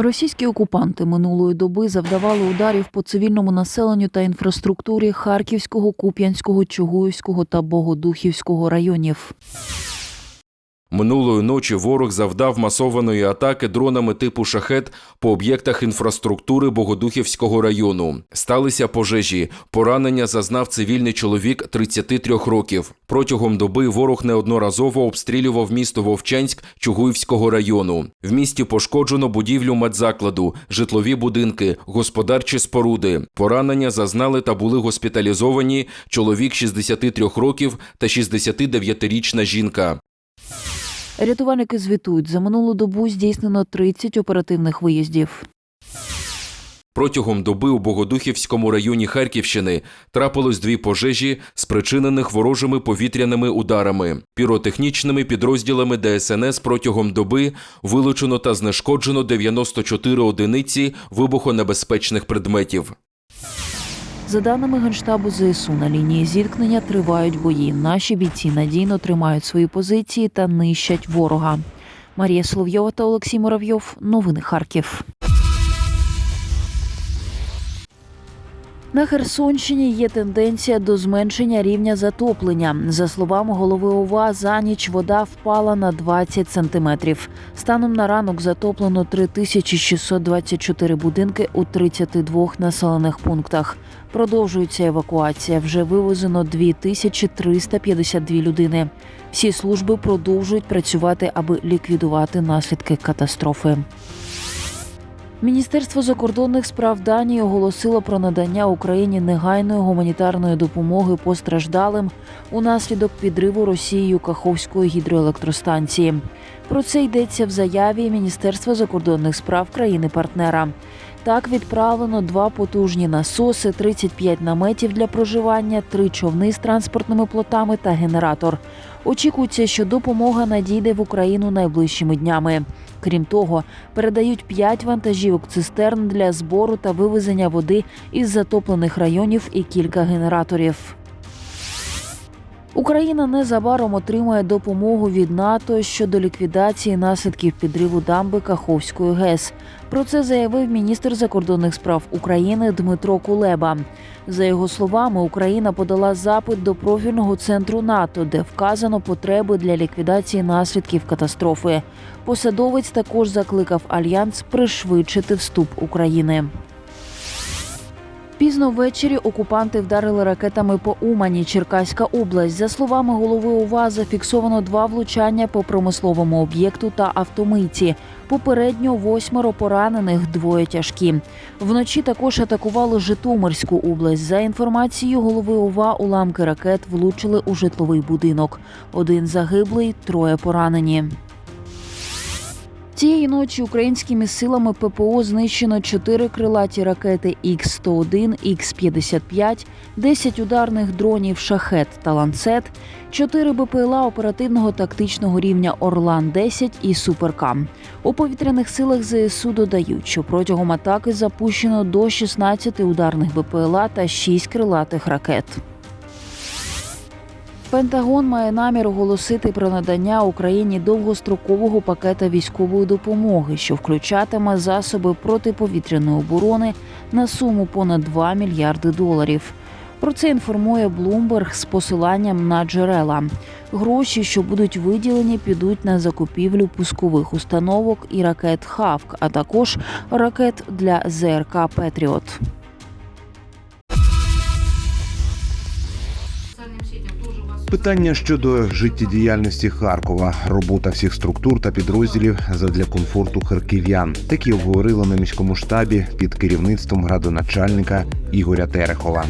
Російські окупанти минулої доби завдавали ударів по цивільному населенню та інфраструктурі Харківського, Куп'янського, Чугуївського та Богодухівського районів. Минулої ночі ворог завдав масованої атаки дронами типу шахет по об'єктах інфраструктури Богодухівського району. Сталися пожежі. Поранення зазнав цивільний чоловік 33 років. Протягом доби ворог неодноразово обстрілював місто Вовчанськ Чугуївського району. В місті пошкоджено будівлю медзакладу, житлові будинки, господарчі споруди. Поранення зазнали та були госпіталізовані чоловік 63 років та 69-річна жінка. Рятувальники звітують, за минулу добу здійснено 30 оперативних виїздів. Протягом доби у Богодухівському районі Харківщини трапилось дві пожежі, спричинених ворожими повітряними ударами. Піротехнічними підрозділами ДСНС протягом доби вилучено та знешкоджено 94 одиниці вибухонебезпечних предметів. За даними Генштабу ЗСУ, на лінії зіткнення тривають бої. Наші бійці надійно тримають свої позиції та нищать ворога. Марія Соловйова та Олексій Муравйов. Новини Харків. На Херсонщині є тенденція до зменшення рівня затоплення. За словами голови ОВА, за ніч вода впала на 20 сантиметрів. Станом на ранок затоплено 3624 будинки у 32 населених пунктах. Продовжується евакуація. Вже вивезено 2352 людини. Всі служби продовжують працювати, аби ліквідувати наслідки катастрофи. Міністерство закордонних справ Данії оголосило про надання Україні негайної гуманітарної допомоги постраждалим унаслідок підриву Росією Каховської гідроелектростанції. Про це йдеться в заяві Міністерства закордонних справ країни-партнера. Так відправлено два потужні насоси, 35 наметів для проживання, три човни з транспортними плотами та генератор. Очікується, що допомога надійде в Україну найближчими днями. Крім того, передають 5 вантажівок цистерн для збору та вивезення води із затоплених районів і кілька генераторів. Україна незабаром отримає допомогу від НАТО щодо ліквідації наслідків підриву дамби Каховської ГЕС. Про це заявив міністр закордонних справ України Дмитро Кулеба. За його словами, Україна подала запит до профільного центру НАТО, де вказано потреби для ліквідації наслідків катастрофи. Посадовець також закликав альянс пришвидшити вступ України. Пізно ввечері окупанти вдарили ракетами по Умані, Черкаська область. За словами голови ОВА, зафіксовано два влучання по промисловому об'єкту та автомийці. Попередньо восьмеро поранених, двоє тяжкі. Вночі також атакували Житомирську область. За інформацією голови ОВА, уламки ракет влучили у житловий будинок. Один загиблий, троє поранені. Цієї ночі українськими силами ППО знищено 4 крилаті ракети Х-101, Х-55, 10 ударних дронів «Шахет» та «Ланцет», 4 БПЛА оперативного тактичного рівня «Орлан-10» і «Суперкам». У повітряних силах ЗСУ додають, що протягом атаки запущено до 16 ударних БПЛА та 6 крилатих ракет. Пентагон має намір оголосити про надання Україні довгострокового пакета військової допомоги, що включатиме засоби протиповітряної оборони на суму понад 2 мільярди доларів. Про це інформує Bloomberg з посиланням на джерела. Гроші, що будуть виділені, підуть на закупівлю пускових установок і ракет «Хавк», а також ракет для ЗРК Петріот. Питання щодо життєдіяльності Харкова, робота всіх структур та підрозділів задля комфорту харків'ян. Такі обговорили на міському штабі під керівництвом градоначальника Ігоря Терехова.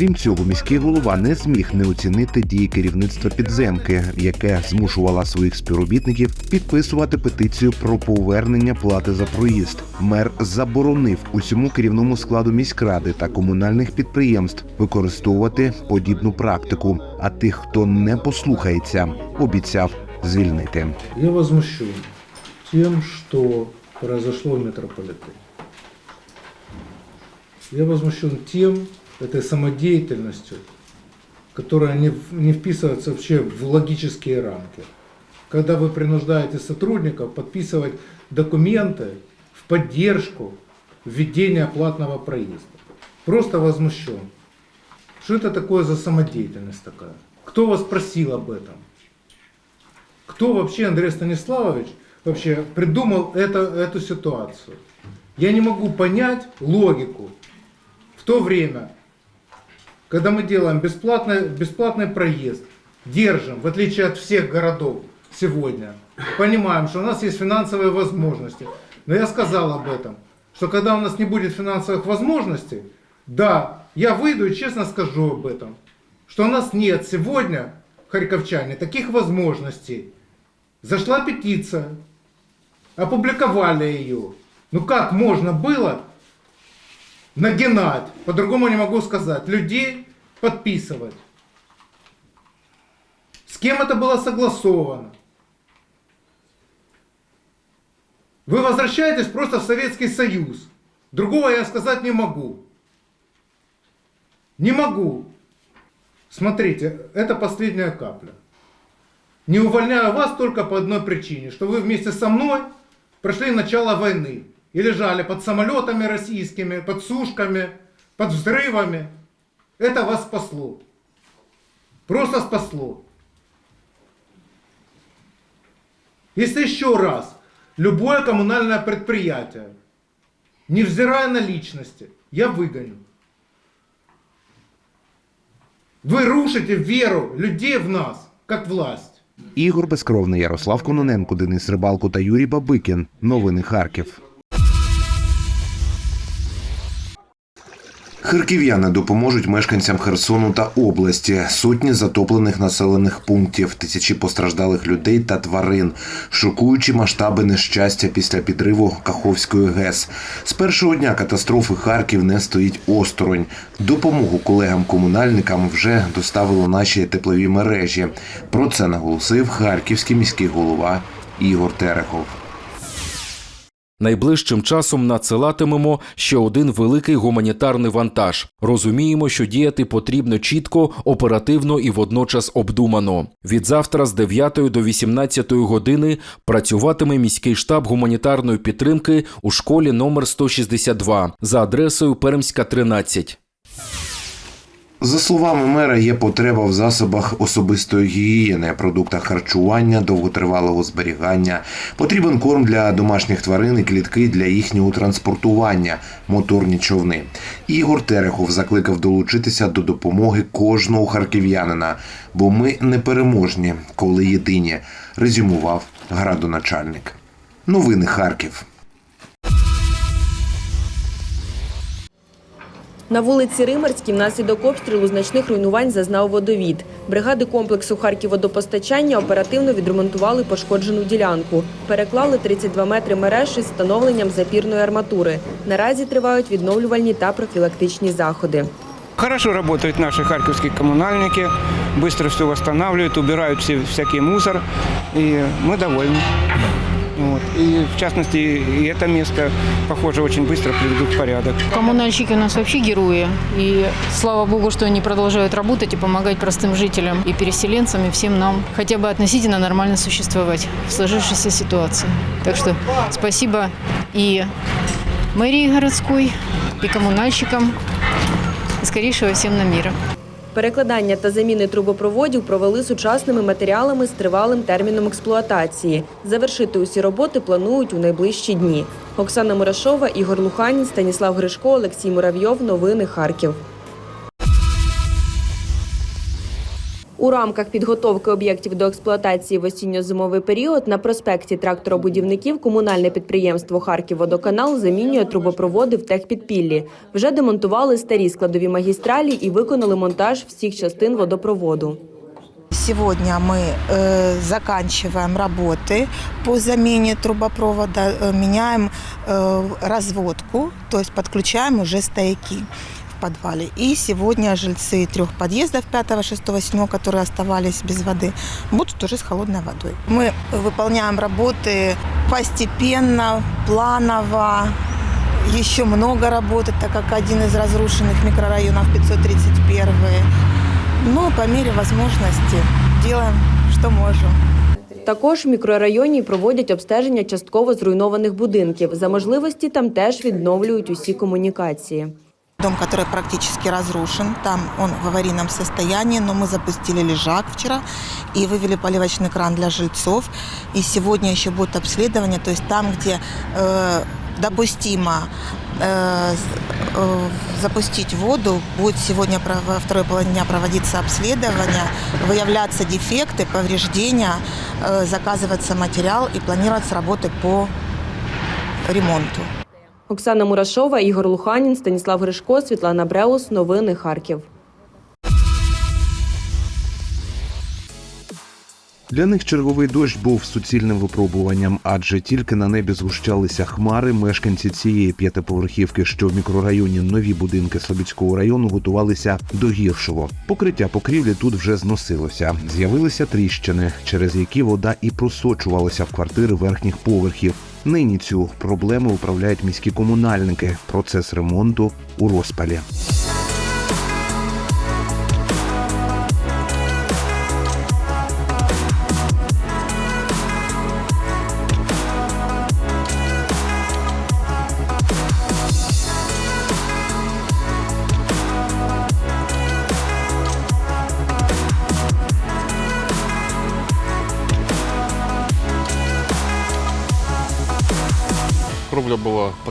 Крім цього, міський голова не зміг не оцінити дії керівництва підземки, яке змушувало своїх співробітників підписувати петицію про повернення плати за проїзд. Мер заборонив усьому керівному складу міськради та комунальних підприємств використовувати подібну практику. А тих, хто не послухається, обіцяв звільнити. Я возмущен тем, что произошло в метрополитене. Я возмущен тем, этой самодеятельностью которая не, не вписывается вообще в логические рамки. Когда вы принуждаете сотрудников подписывать документы в поддержку введения платного проезда. Просто возмущен. Что это такое за самодеятельность такая? Кто вас просил об этом? Кто вообще, Андрей Станиславович, вообще придумал это, эту ситуацию? Я не могу понять логику. В то время, когда мы делаем бесплатный, бесплатный проезд, держим, в отличие от всех городов сегодня, понимаем, что у нас есть финансовые возможности. Но я сказал об этом, что когда у нас не будет финансовых возможностей, да, я выйду и честно скажу об этом, что у нас нет сегодня, харьковчане, таких возможностей. Зашла петиция, опубликовали ее. Ну как можно было нагинать, по-другому не могу сказать, людей подписывать? С кем это было согласовано? Вы возвращаетесь просто в Советский Союз. Другого я сказать не могу. Не могу. Смотрите, это последняя капля. Не увольняю вас только по одной причине, что вы вместе со мной прошли начало войны и лежали под самолетами российскими, под сушками, под взрывами. Это вас спасло. Просто спасло. Если еще раз любое коммунальное предприятие, невзирая на личности, я выгоню. Вы рушите веру людей в нас, как власть. Ігор Безкровний, Ярослав Кононенко, Денис Рибалко та Юрій Бабикін. Новини Харків. Харків'яни допоможуть мешканцям Херсону та області, сотні затоплених населених пунктів, тисячі постраждалих людей та тварин, шокуючі масштаби нещастя після підриву Каховської ГЕС. З першого дня катастрофи Харків не стоїть осторонь. Допомогу колегам-комунальникам вже доставили наші теплові мережі. Про це наголосив харківський міський голова Ігор Терехов. Найближчим часом надсилатимемо ще один великий гуманітарний вантаж. Розуміємо, що діяти потрібно чітко, оперативно і водночас обдумано. Від завтра з 9 до 18 години працюватиме міський штаб гуманітарної підтримки у школі номер 162 за адресою Пермська 13. За словами мера, є потреба в засобах особистої гігієни, продуктах харчування, довготривалого зберігання. Потрібен корм для домашніх тварин і клітки для їхнього транспортування, моторні човни. Ігор Терехов закликав долучитися до допомоги кожного харків'янина, бо ми непереможні, коли єдині, резюмував градоначальник. Новини Харків. На вулиці Римарській внаслідок обстрілу значних руйнувань зазнав водовід. Бригади комплексу Харківводопостачання оперативно відремонтували пошкоджену ділянку. Переклали 32 метри мереж із встановленням запірної арматури. Наразі тривають відновлювальні та профілактичні заходи. Хорошо работают наши харьковские коммунальники, быстро все восстанавливают, убирают все, всякий мусор, и мы довольны. Вот. И в частности, и это место, похоже, очень быстро приведут в порядок. Коммунальщики у нас вообще герои. И слава богу, что они продолжают работать и помогать простым жителям и переселенцам, и всем нам хотя бы относительно нормально существовать в сложившейся ситуации. Так что спасибо и мэрии городской, и коммунальщикам, и скорейшего всем на мира. Перекладання та заміни трубопроводів провели сучасними матеріалами з тривалим терміном експлуатації. Завершити усі роботи планують у найближчі дні. Оксана Мурашова, Ігор Луханін, Станіслав Гришко, Олексій Муравйов. Новини Харків. У рамках підготовки об'єктів до експлуатації в осінньо-зимовий період на проспекті тракторобудівників комунальне підприємство «Харківводоканал» замінює трубопроводи в техпідпіллі. Вже демонтували старі складові магістралі і виконали монтаж всіх частин водопроводу. Сегодня мы э, заканчиваем работы по замене трубопровода, э, меняем э, разводку, то есть подключаем уже стояки в подвале. И сегодня жильцы трех подъездов 5, 6, 7, которые оставались без воды, будут уже с холодной водой. Мы выполняем работы постепенно, планово, еще много работы, так как один из разрушенных микрорайонов 531 Ну, по мере возможности делаем, что можем. Також в мікрорайоні проводять обстеження частково зруйнованих будинків. За можливості там теж відновлюють усі комунікації. Дом, который практически разрушен, там он в аварийном состоянии, но мы запустили лежак вчера и вывели поливочный кран для жильцов. И сегодня еще будет обследование, то есть там, где э, допустимо э, э, запустить воду, будет сегодня во второй половине дня проводиться обследование, выявляться дефекты, повреждения, э, заказываться материал и планироваться работы по ремонту. Оксана Мурашова, Ігор Луханін, Станіслав Гришко, Світлана Бреус. Новини Харків. Для них черговий дощ був суцільним випробуванням, адже тільки на небі згущалися хмари. Мешканці цієї п'ятиповерхівки, що в мікрорайоні нові будинки Слобідського району, готувалися до гіршого. Покриття покрівлі тут вже зносилося. З'явилися тріщини, через які вода і просочувалася в квартири верхніх поверхів. Нині цю проблему управляють міські комунальники. Процес ремонту у розпалі.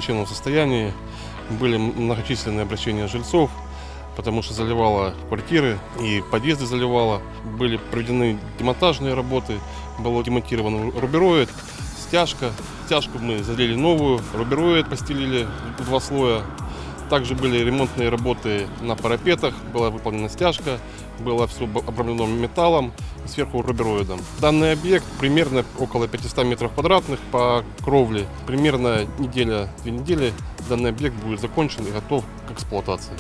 плачевном состоянии, были многочисленные обращения жильцов, потому что заливала квартиры и подъезды заливала. Были проведены демонтажные работы, был демонтирован рубероид, стяжка. Стяжку мы залили новую, рубероид постелили в два слоя. Также были ремонтные работы на парапетах, была выполнена стяжка, было все обрамлено металлом, сверху рубероидом. Данный объект примерно около 500 метров квадратных по кровле. Примерно неделя, две недели данный объект будет закончен и готов к эксплуатации.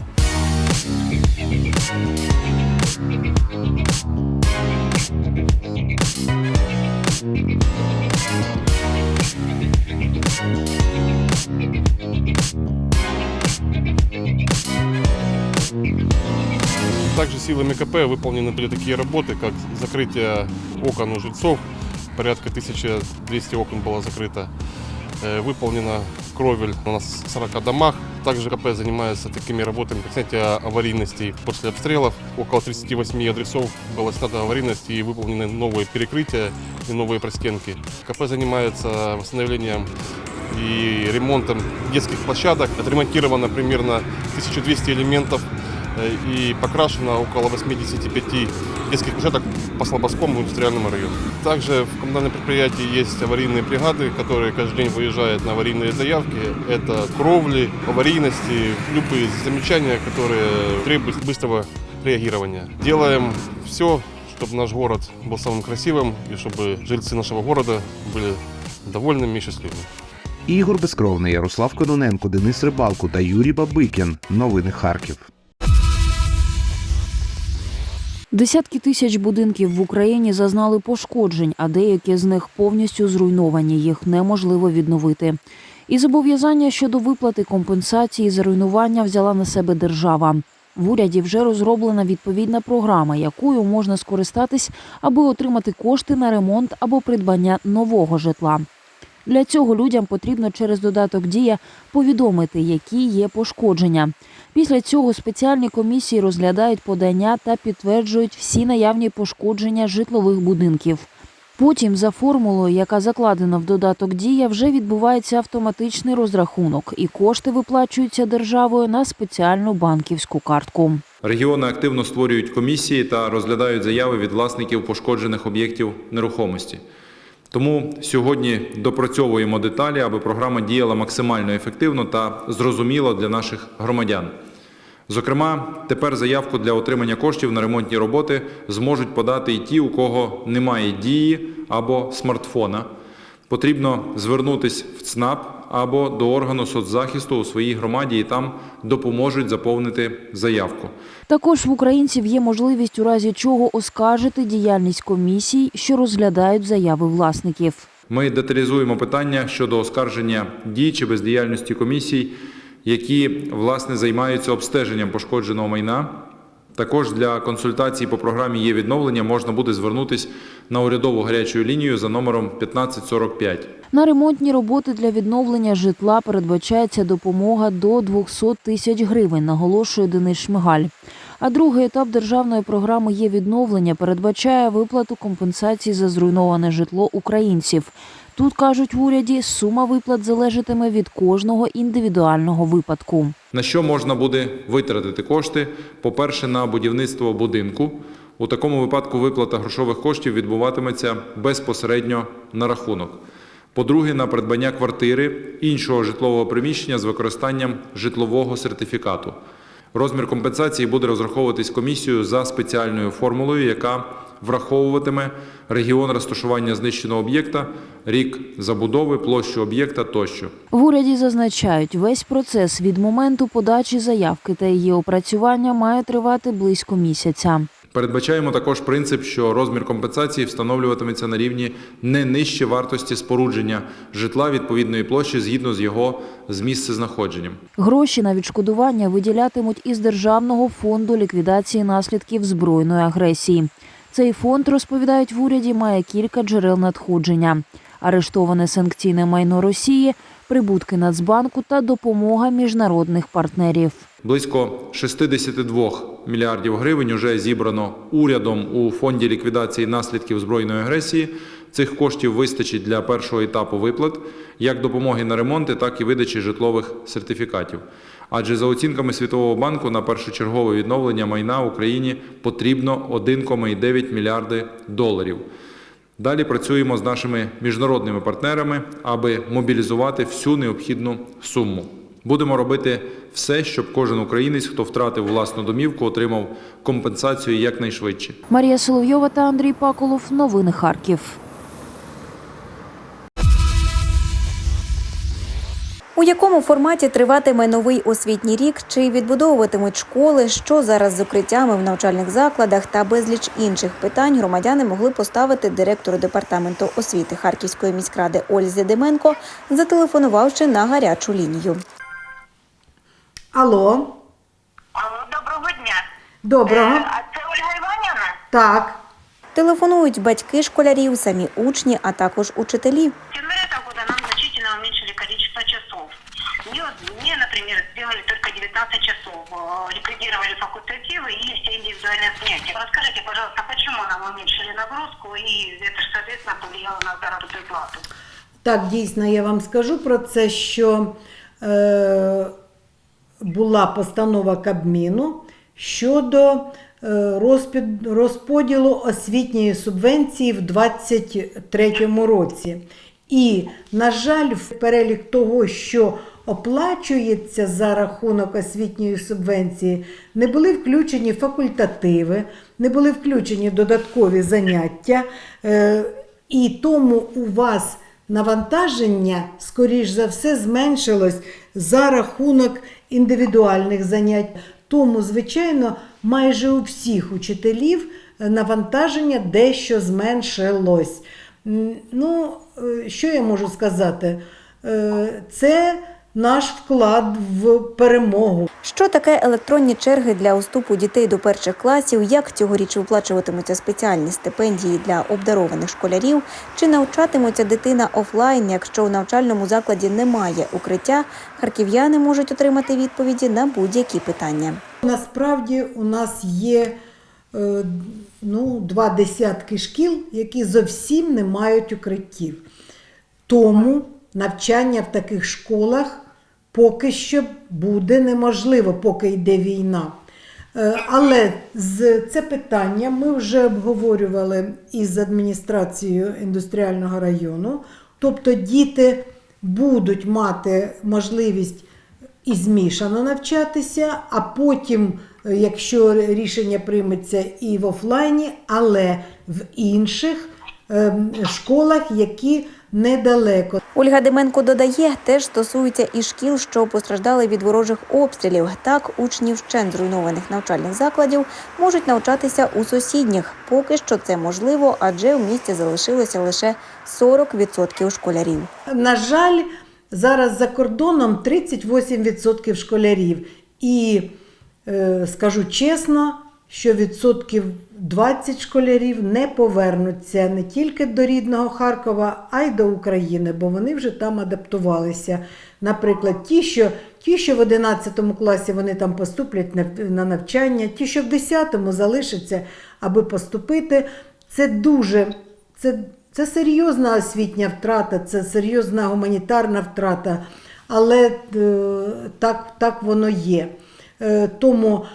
Также силами КП выполнены были такие работы, как закрытие окон у жильцов. Порядка 1200 окон было закрыто. Э, Выполнена кровель у нас в 40 домах. Также КП занимается такими работами, как снятие аварийности после обстрелов. Около 38 адресов было снято аварийность и выполнены новые перекрытия и новые простенки. КП занимается восстановлением и ремонтом детских площадок. Отремонтировано примерно 1200 элементов и покрашено около 85 детских площадок по Слободскому индустриальному району. Также в коммунальном предприятии есть аварийные бригады, которые каждый день выезжают на аварийные заявки. Это кровли, аварийности, любые замечания, которые требуют быстрого реагирования. Делаем все, чтобы наш город был самым красивым и чтобы жильцы нашего города были довольными и счастливыми. Ігор Безкровний, Ярослав Кононенко, Денис Рибалко та Юрій Бабикін. Новини Харків. Десятки тисяч будинків в Україні зазнали пошкоджень, а деякі з них повністю зруйновані. Їх неможливо відновити. І зобов'язання щодо виплати компенсації за руйнування взяла на себе держава. В уряді вже розроблена відповідна програма, якою можна скористатись, аби отримати кошти на ремонт або придбання нового житла. Для цього людям потрібно через додаток Дія повідомити, які є пошкодження. Після цього спеціальні комісії розглядають подання та підтверджують всі наявні пошкодження житлових будинків. Потім, за формулою, яка закладена в додаток Дія, вже відбувається автоматичний розрахунок, і кошти виплачуються державою на спеціальну банківську картку. Регіони активно створюють комісії та розглядають заяви від власників пошкоджених об'єктів нерухомості. Тому сьогодні допрацьовуємо деталі, аби програма діяла максимально ефективно та зрозуміло для наших громадян. Зокрема, тепер заявку для отримання коштів на ремонтні роботи зможуть подати і ті, у кого немає дії або смартфона. Потрібно звернутися в ЦНАП або до органу соцзахисту у своїй громаді і там допоможуть заповнити заявку. Також в українців є можливість у разі чого оскаржити діяльність комісій, що розглядають заяви власників. Ми деталізуємо питання щодо оскарження дій чи бездіяльності комісій, які власне займаються обстеженням пошкодженого майна Також для консультацій по програмі є відновлення можна буде звернутись на урядову гарячу лінію за номером 1545. На ремонтні роботи для відновлення житла передбачається допомога до 200 тисяч гривень, наголошує Денис Шмигаль. А другий етап державної програми є відновлення передбачає виплату компенсацій за зруйноване житло українців. Тут кажуть в уряді, сума виплат залежатиме від кожного індивідуального випадку. На що можна буде витратити кошти? По-перше, на будівництво будинку. У такому випадку виплата грошових коштів відбуватиметься безпосередньо на рахунок. По-друге, на придбання квартири іншого житлового приміщення з використанням житлового сертифікату. Розмір компенсації буде розраховуватись комісією за спеціальною формулою, яка враховуватиме регіон розташування знищеного об'єкта, рік забудови, площу об'єкта тощо. В уряді зазначають, весь процес від моменту подачі заявки та її опрацювання має тривати близько місяця. Передбачаємо також принцип, що розмір компенсації встановлюватиметься на рівні не нижче вартості спорудження житла відповідної площі згідно з його з місцезнаходженням. Гроші на відшкодування виділятимуть із Державного фонду ліквідації наслідків збройної агресії. Цей фонд, розповідають в уряді, має кілька джерел надходження: арештоване санкційне майно Росії, прибутки Нацбанку та допомога міжнародних партнерів. Близько 62 мільярдів гривень вже зібрано урядом у фонді ліквідації наслідків збройної агресії. Цих коштів вистачить для першого етапу виплат, як допомоги на ремонти, так і видачі житлових сертифікатів. Адже за оцінками Світового банку на першочергове відновлення майна Україні потрібно 1,9 мільярди доларів. Далі працюємо з нашими міжнародними партнерами, аби мобілізувати всю необхідну суму. Будемо робити все, щоб кожен українець, хто втратив власну домівку, отримав компенсацію якнайшвидше. Марія Соловйова та Андрій Паколов. Новини Харків. У якому форматі триватиме новий освітній рік? Чи відбудовуватимуть школи? Що зараз з укриттями в навчальних закладах та безліч інших питань громадяни могли поставити директору департаменту освіти Харківської міськради Ользі Деменко, зателефонувавши на гарячу лінію. Алло, Алло, доброго дня. доброго. Е, А це Ольга Іванівна? Так. Телефонують батьки школярів, самі учні, а також учителі. В январе Ликвидировали факультативы и все индивидуальные занятия. Расскажите, пожалуйста, почему нам уменьшили нагрузку и это, же, соответственно, повлияло на заработную плату? Так, дійсно, я вам скажу про це, що е, була постанова Кабміну щодо е, розпід, розподілу освітньої субвенції в 2023 році. І, на жаль, в перелік того, що оплачується за рахунок освітньої субвенції, не були включені факультативи, не були включені додаткові заняття, е, і тому у вас навантаження, скоріш за все, зменшилось за рахунок індивідуальних занять. Тому, звичайно, майже у всіх учителів е, навантаження дещо зменшилось. Ну, е, що я можу сказати? Це наш вклад в перемогу. Що таке електронні черги для уступу дітей до перших класів? Як цьогоріч виплачуватимуться спеціальні стипендії для обдарованих школярів? Чи навчатиметься дитина офлайн, якщо у навчальному закладі немає укриття? Харків'яни можуть отримати відповіді на будь-які питання. Насправді у нас є е, ну, два десятки шкіл, які зовсім не мають укриттів. Тому навчання в таких школах поки що буде неможливо, поки йде війна. Е, Але з це питання ми вже обговорювали із адміністрацією індустріального району. Тобто діти будуть мати можливість і змішано навчатися, а потім, е, якщо рішення прийметься і в офлайні, але в інших ем, школах, які недалеко. Ольга Деменко додає, теж стосується і шкіл, що постраждали від ворожих обстрілів. Так, учні вщент зруйнованих навчальних закладів можуть навчатися у сусідніх. Поки що це можливо, адже в місті залишилося лише 40% школярів. На жаль, зараз за кордоном 38% школярів. І е, скажу чесно, що відсотків 20 школярів не повернуться не тільки до рідного Харкова, а й до України, бо вони вже там адаптувалися. Наприклад, ті, що, ті, що в 11 класі вони там поступлять на, на навчання, ті, що в 10 залишаться, аби поступити, це дуже це, це серйозна освітня втрата, це серйозна гуманітарна втрата, але е, так, так воно є. Е, тому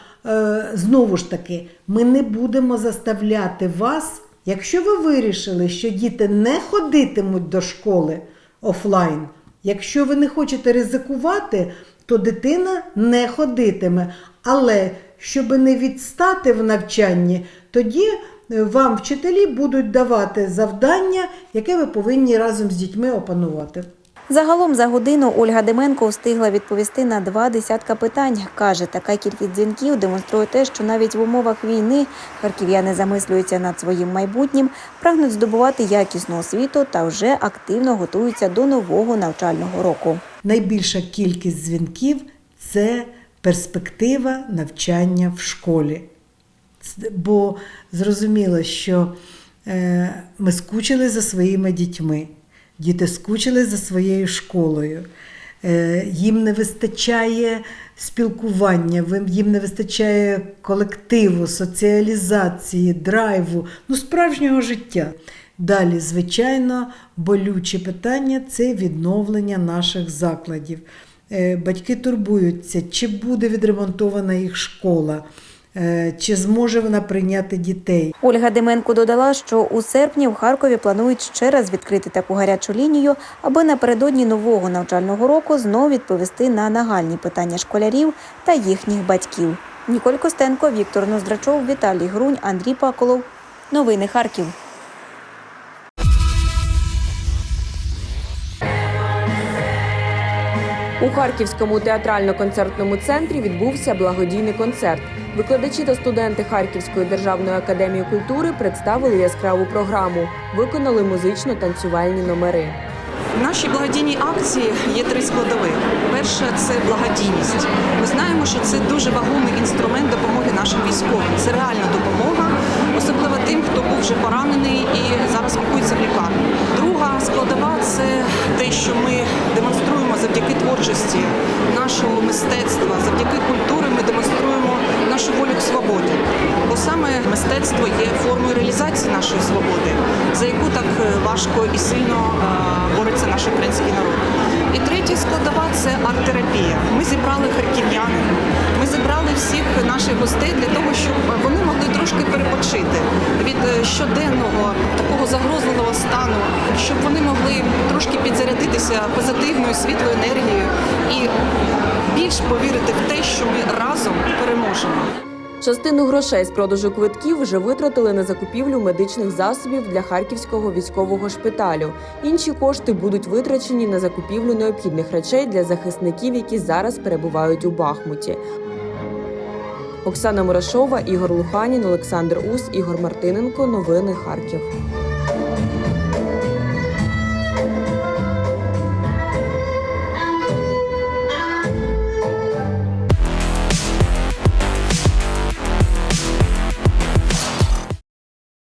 знову ж таки, ми не будемо заставляти вас, якщо ви вирішили, що діти не ходитимуть до школи офлайн, якщо ви не хочете ризикувати, то дитина не ходитиме. Але щоб не відстати в навчанні, тоді е, вам вчителі будуть давати завдання, яке ви повинні разом з дітьми опанувати. Загалом за годину Ольга Деменко встигла відповісти на два десятка питань. Каже, така кількість дзвінків демонструє те, що навіть в умовах війни харків'яни замислюються над своїм майбутнім, прагнуть здобувати якісну освіту та вже активно готуються до нового навчального року. Найбільша кількість дзвінків це перспектива навчання в школі. Бо зрозуміло, що е, ми скучили за своїми дітьми, діти скучили за своєю школою. Е, їм не вистачає спілкування, їм не вистачає колективу, соціалізації, драйву, ну, справжнього життя. Далі, звичайно, болюче питання це відновлення наших закладів. Е, Батьки турбуються, чи буде відремонтована їх школа, чи зможе вона прийняти дітей. Ольга Деменко додала, що у серпні в Харкові планують ще раз відкрити таку гарячу лінію, аби напередодні нового навчального року знов відповісти на нагальні питання школярів та їхніх батьків. Ніколь Костенко, Віктор Ноздрачов, Віталій Грунь, Андрій Паколов. Новини Харків. У Харківському театрально-концертному центрі відбувся благодійний концерт. Викладачі та студенти Харківської державної академії культури представили яскраву програму, виконали музично-танцювальні номери. В нашій благодійній акції є три складові. Перше це благодійність. Ми знаємо, що це дуже вагомий інструмент допомоги нашим військовим. Це реальна допомога, особливо тим, хто був вже поранений і зараз лікується в лікарні. Друга складова це те, що ми демонструємо завдяки творчості нашого мистецтва, завдяки культури ми демонструємо нашу волю к свободі. Бо саме мистецтво є формою реалізації нашої свободи, за яку так е, важко і сильно е, бореться наш український народ. І третя складова це арт-терапія. Ми зібрали харків'яни, ми зібрали всіх наших гостей для того, щоб вони могли трошки перепочити від е, щоденного загрозливого стану, щоб вони могли трошки підзарядитися позитивною світлою енергією і більш повірити в те, що ми разом переможемо. Частину грошей з продажу квитків вже витратили на закупівлю медичних засобів для харківського військового шпиталю. Інші кошти будуть витрачені на закупівлю необхідних речей для захисників, які зараз перебувають у Бахмуті. Оксана Мурашова, Ігор Луханін, Олександр Ус, Ігор Мартиненко. Новини Харків.